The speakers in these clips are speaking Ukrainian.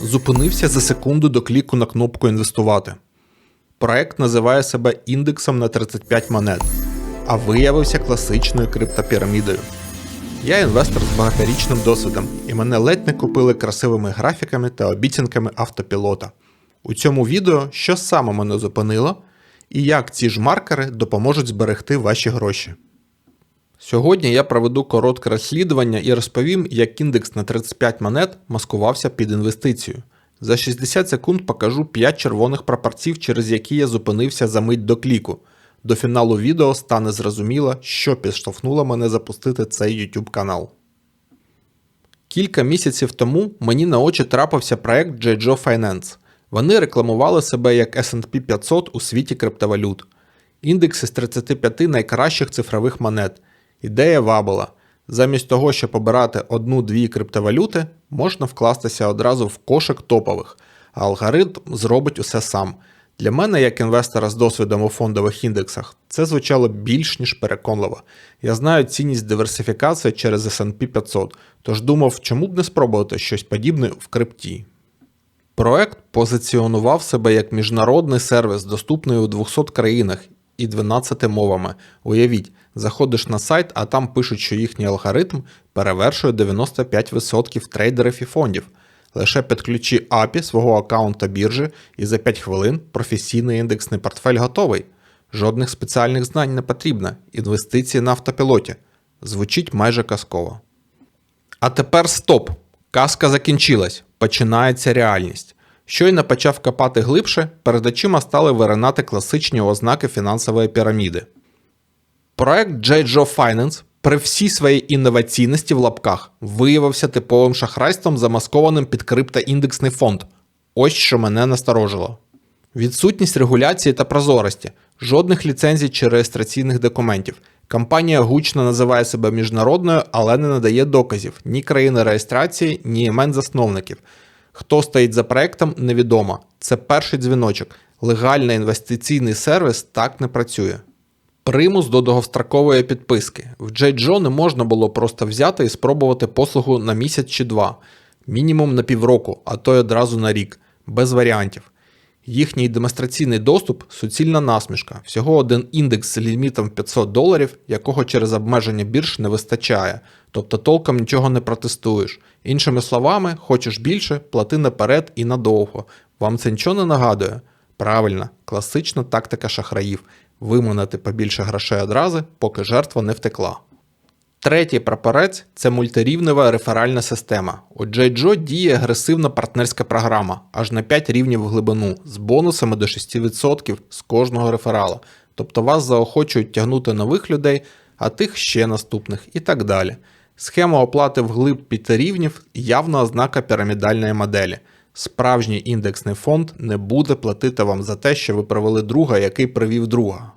Зупинився за секунду до кліку на кнопку інвестувати. Проект називає себе індексом на 35 монет, а виявився класичною криптопірамідою. Я інвестор з багаторічним досвідом, і мене ледь не купили красивими графіками та обіцянками автопілота. У цьому відео що саме мене зупинило, і як ці ж маркери допоможуть зберегти ваші гроші. Сьогодні я проведу коротке розслідування і розповім, як індекс на 35 монет маскувався під інвестицію. За 60 секунд покажу 5 червоних прапорців, через які я зупинився за мить до кліку. До фіналу відео стане зрозуміло, що підштовхнуло мене запустити цей YouTube канал. Кілька місяців тому мені на очі трапився проект JJO Finance. Вони рекламували себе як SP 500 у світі криптовалют. Індекс із 35 найкращих цифрових монет. Ідея вабила. Замість того, щоб обирати одну-дві криптовалюти, можна вкластися одразу в кошик топових, а алгоритм зробить усе сам. Для мене, як інвестора з досвідом у фондових індексах, це звучало більш ніж переконливо. Я знаю цінність диверсифікації через SP 500, тож думав, чому б не спробувати щось подібне в крипті. Проект позиціонував себе як міжнародний сервіс, доступний у 200 країнах і 12 мовами. Уявіть, заходиш на сайт, а там пишуть, що їхній алгоритм перевершує 95% трейдерів і фондів. Лише підключи API свого аккаунта біржі і за 5 хвилин професійний індексний портфель готовий. Жодних спеціальних знань не потрібно. Інвестиції на автопілоті. Звучить майже казково. А тепер стоп! Казка закінчилась. Починається реальність. Щойно почав копати глибше, перед очима стали виринати класичні ознаки фінансової піраміди. Проект JJO Finance при всій своїй інноваційності в лапках виявився типовим шахрайством, замаскованим під криптоіндексний фонд. Ось що мене насторожило. Відсутність регуляції та прозорості, жодних ліцензій чи реєстраційних документів. Компанія гучно називає себе міжнародною, але не надає доказів ні країни реєстрації, ні імен засновників. Хто стоїть за проектом, невідомо. Це перший дзвіночок. Легальний інвестиційний сервіс так не працює. Примус до довгострокової підписки. В JJO не можна було просто взяти і спробувати послугу на місяць чи два, мінімум на півроку, а то й одразу на рік, без варіантів. Їхній демонстраційний доступ суцільна насмішка, всього один індекс з лімітом 500 доларів, якого через обмеження бірж не вистачає, тобто толком нічого не протестуєш. Іншими словами, хочеш більше, плати наперед і надовго. Вам це нічого не нагадує? Правильно, класична тактика шахраїв виманити побільше грошей одразу, поки жертва не втекла. Третій прапорець це мультирівнева реферальна система. У JJO діє агресивна партнерська програма аж на 5 рівнів в глибину з бонусами до 6% з кожного реферала. Тобто вас заохочують тягнути нових людей, а тих ще наступних і так далі. Схема оплати вглиб 5 рівнів явна ознака пірамідальної моделі. Справжній індексний фонд не буде платити вам за те, що ви провели друга, який привів друга.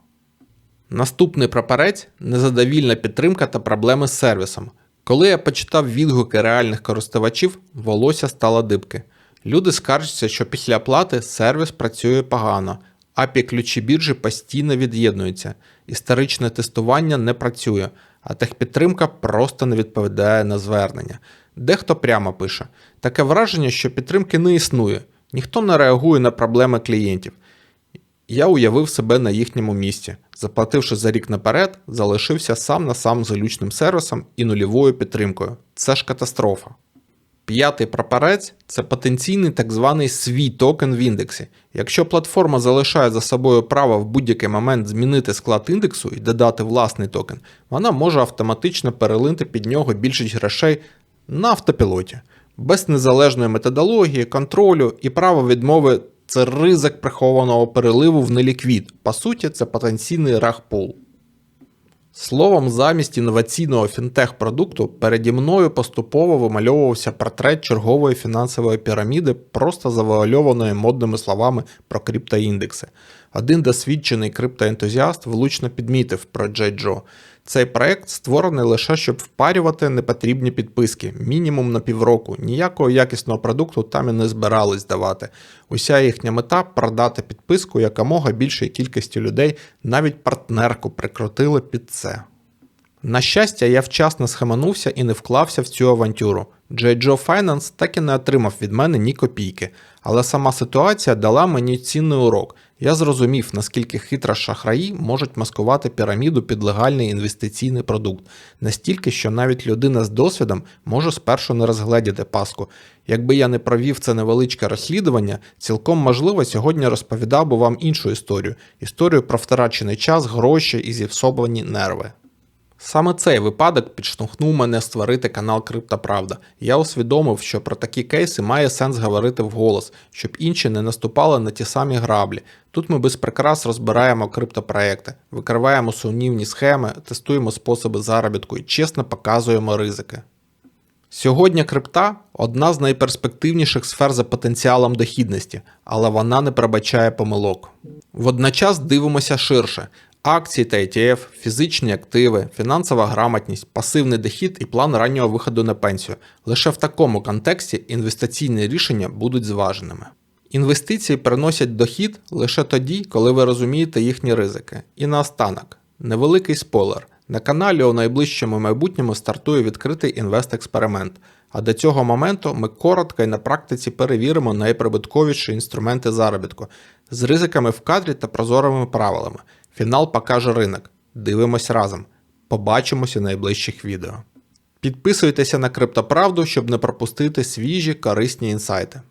Наступний прапорець незадовільна підтримка та проблеми з сервісом. Коли я почитав відгуки реальних користувачів, волосся стало дибки. Люди скаржаться, що після оплати сервіс працює погано, API ключі біржі постійно від'єднуються, історичне тестування не працює, а техпідтримка просто не відповідає на звернення. Дехто прямо пише: таке враження, що підтримки не існує, ніхто не реагує на проблеми клієнтів. Я уявив себе на їхньому місці, заплативши за рік наперед, залишився сам на сам з залючним сервісом і нульовою підтримкою. Це ж катастрофа. П'ятий прапорець це потенційний так званий свій токен в індексі. Якщо платформа залишає за собою право в будь-який момент змінити склад індексу і додати власний токен, вона може автоматично перелити під нього більшість грошей на автопілоті, без незалежної методології, контролю і права відмови це ризик прихованого переливу в неліквід. По суті, це потенційний рахпул. Словом, замість інноваційного фінтех-продукту переді мною поступово вимальовувався портрет чергової фінансової піраміди, просто завуальованої модними словами про криптоіндекси. Один досвідчений криптоентузіаст влучно підмітив про JJO. Цей проект створений лише щоб впарювати непотрібні підписки, мінімум на півроку. Ніякого якісного продукту там і не збирались давати. Уся їхня мета продати підписку якомога більшій кількості людей, навіть партнерку прикрутили під це. На щастя, я вчасно схаменувся і не вклався в цю авантюру. Joe Finance так і не отримав від мене ні копійки, але сама ситуація дала мені цінний урок. Я зрозумів, наскільки хитро шахраї можуть маскувати піраміду під легальний інвестиційний продукт, настільки, що навіть людина з досвідом може спершу не розгледіти паску. Якби я не провів це невеличке розслідування, цілком можливо сьогодні розповідав би вам іншу історію історію про втрачений час, гроші і зіпсовані нерви. Саме цей випадок підштовхнув мене створити канал Криптоправда. Я усвідомив, що про такі кейси має сенс говорити вголос, щоб інші не наступали на ті самі граблі. Тут ми без прикрас розбираємо криптопроекти, викриваємо сумнівні схеми, тестуємо способи заробітку і чесно показуємо ризики. Сьогодні крипта одна з найперспективніших сфер за потенціалом дохідності, але вона не пробачає помилок. Водночас дивимося ширше. Акції та ETF, фізичні активи, фінансова грамотність, пасивний дохід і план раннього виходу на пенсію. Лише в такому контексті інвестиційні рішення будуть зваженими. Інвестиції приносять дохід лише тоді, коли ви розумієте їхні ризики. І наостанок, невеликий спойлер. На каналі у найближчому майбутньому стартує відкритий інвест-експеримент. А до цього моменту ми коротко і на практиці перевіримо найприбутковіші інструменти заробітку з ризиками в кадрі та прозорими правилами. Фінал покаже ринок. Дивимось разом. Побачимося в найближчих відео. Підписуйтеся на Криптоправду, щоб не пропустити свіжі корисні інсайти.